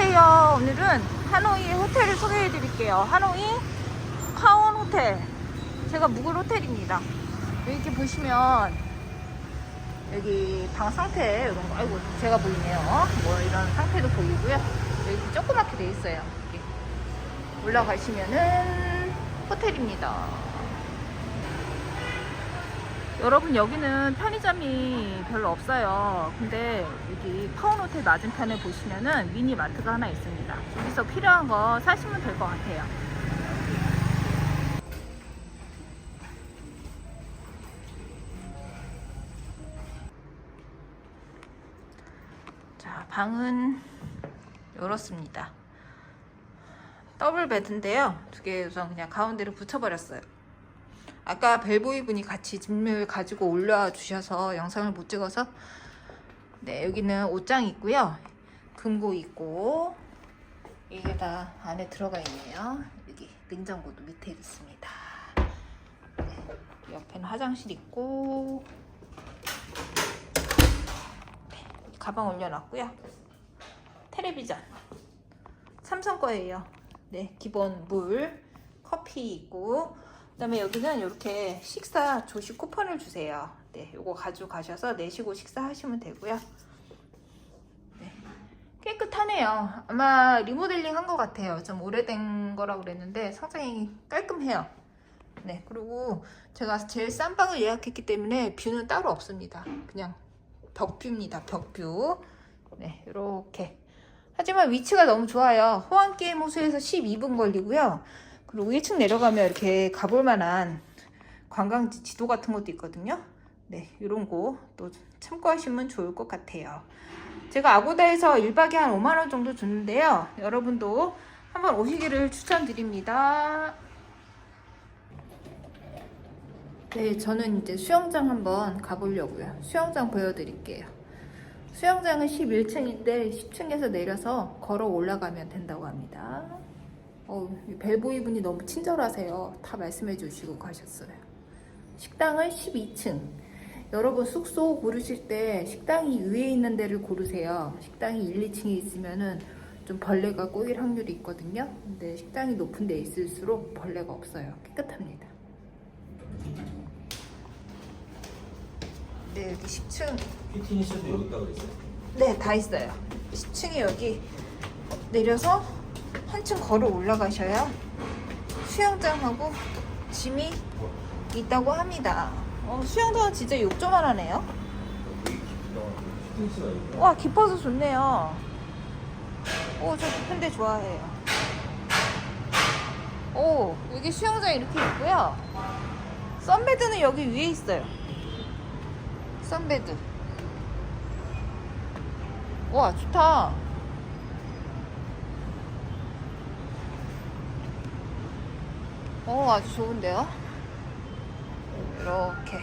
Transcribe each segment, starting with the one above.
안녕하세요. 오늘은 하노이 호텔을 소개해 드릴게요. 하노이 카온 호텔. 제가 묵을 호텔입니다. 이렇게 보시면 여기 방 상태 이런 거 아이고 제가 보이네요. 뭐 이런 상태도 보이고요. 여기 조그맣게 돼 있어요. 이렇게 올라가시면은 호텔입니다. 여러분 여기는 편의점이 별로 없어요. 근데 여기 파운 호텔 맞은편에 보시면은 미니 마트가 하나 있습니다. 여기서 필요한 거 사시면 될 것 같아요. 자, 방은 열었습니다. 더블 베드인데요. 두 개 우선 그냥 가운데로 붙여버렸어요. 아까 벨보이 분이 같이 짐을 가지고 올려 주셔서 영상을 못 찍어서. 네 여기는 옷장 있고요. 금고 있고 이게 다 안에 들어가 있네요. 여기 냉장고도 밑에 있습니다. 네, 옆에는 화장실 있고. 네, 가방 올려놨고요. 텔레비전. 삼성 거예요. 네 기본 물 커피 있고 그다음에 여기는 이렇게 식사 조식 쿠폰을 주세요. 네, 요거 가지고 가셔서 내시고 식사하시면 되고요. 네, 깨끗하네요. 아마 리모델링 한 것 같아요. 좀 오래된 거라고 그랬는데 상당히 깔끔해요. 네, 그리고 제가 제일 싼 방을 예약했기 때문에 뷰는 따로 없습니다. 그냥 벽뷰입니다. 벽뷰. 네, 이렇게. 하지만 위치가 너무 좋아요. 호안게임 호수에서 12분 걸리고요. 그리고 1층 내려가면 이렇게 가볼 만한 관광지 지도 같은 것도 있거든요. 네, 이런 거 또 참고하시면 좋을 것 같아요. 제가 아고다에서 1박에 한 5만원 정도 줬는데요. 여러분도 한번 오시기를 추천드립니다. 네, 저는 이제 수영장 한번 가보려고요. 수영장 보여드릴게요. 수영장은 11층인데 10층에서 내려서 걸어 올라가면 된다고 합니다. 어, 벨보이 분이 너무 친절하세요. 다 말씀해 주시고 가셨어요. 식당은 12층. 여러분 숙소 고르실 때 식당이 위에 있는 데를 고르세요. 식당이 1, 2층에 있으면은 좀 벌레가 꼬일 확률이 있거든요. 근데 식당이 높은 데 있을수록 벌레가 없어요. 깨끗합니다. 네, 여기 10층. 피트니스도 여기 있다고 그랬어요? 네, 다 있어요. 10층에 여기 내려서 한층 걸어 올라가셔야 수영장하고 짐이 있다고 합니다. 어, 수영장은 진짜 욕조만 하네요. 와, 깊어서 좋네요. 오, 저 깊은데 좋아해요. 오, 여기 수영장 이렇게 있고요. 썬베드는 여기 위에 있어요. 썬베드. 와, 좋다. 어, 아주 좋은데요? 이렇게.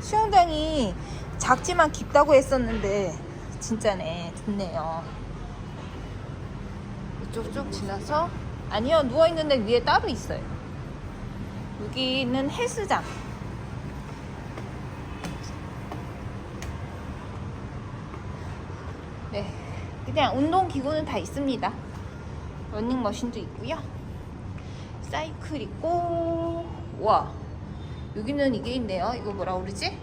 수영장이 작지만 깊다고 했었는데 진짜네 좋네요 이쪽 쭉 지나서 아니요 누워있는데 위에 따로 있어요 여기는 헬스장 네 그냥 운동 기구는 다 있습니다 러닝머신도 있고요 사이클 있고 와 여기는 이게 있네요. 이거 뭐라 그러지?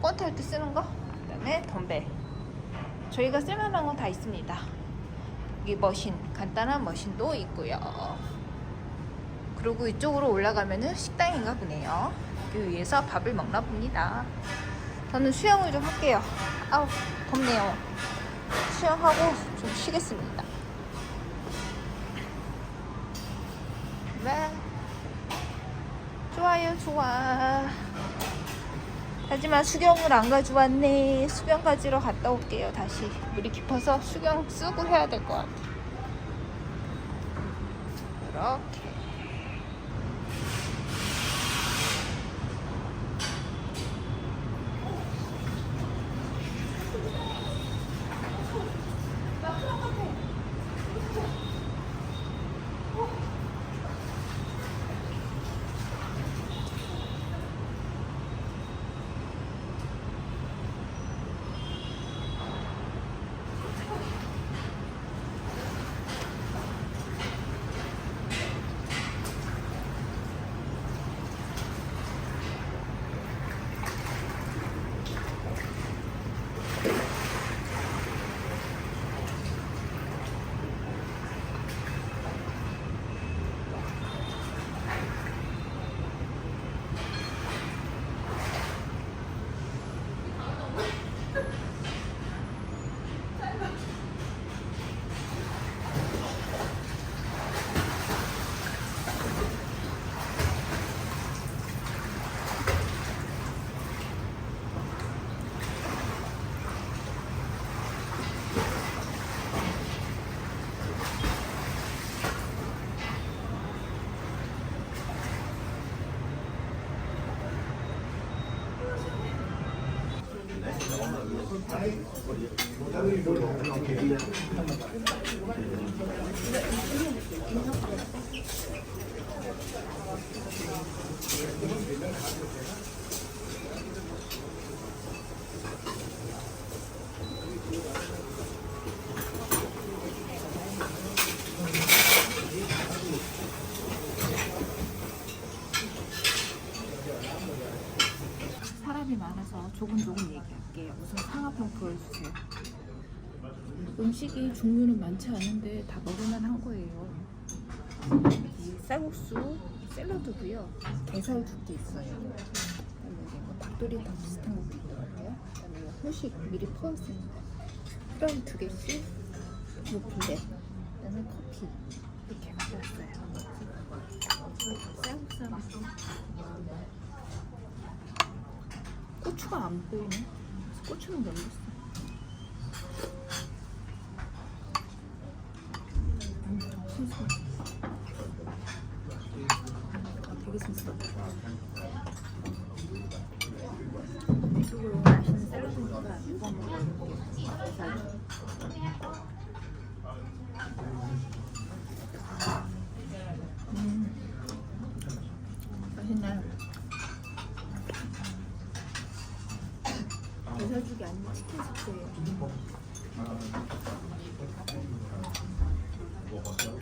권탈때 쓰는 거? 그 다음에 덤벨. 저희가 쓸만한 건 다 있습니다. 여기 머신, 간단한 머신도 있고요. 그리고 이쪽으로 올라가면은 식당인가 보네요. 여기 위에서 밥을 먹나 봅니다. 저는 수영을 좀 할게요. 아우, 덥네요. 수영하고 좀 쉬겠습니다. 네. 좋아요, 좋아. 하지만 수경을 안 가져왔네. 수경 가지러 갔다 올게요, 다시. 물이 깊어서 수경 쓰고 해야 될 것 같아. 이렇게. 사람이 많아서 조금 조금 얘기할게요. 우선 상하편 보여주세요. 음식이 종류는 많지 않은데 다 먹을만 한 거예요. 이 쌀국수, 샐러드도요. 게살죽도 있어요. 그다음에 뭐 닭도리탕 비슷한 것도 있더라고요. 그다음에 후식 미리 퍼왔습니다. 프라이 두 개씩, 요 블랙, 그다음에 커피 이렇게 가져왔어요. 쌀국수 고추가 안 보이네. 고추는 순수. 이쪽으로 맛있는 샐러드니까 이거 먹어볼게요. 게살죽. 음, 맛있네. 게살죽이 아니고 치킨 스프예요.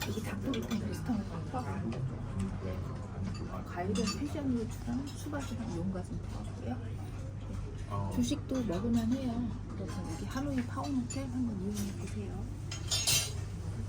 이게 닭도리탕 비슷한 거 같아. 과일은 패션루츠랑 수박이랑 용과 좀 들어갔고요. 주식도 먹을만 해요. 그래서 여기 하노이 파운 호텔 한번 이용해 보세요.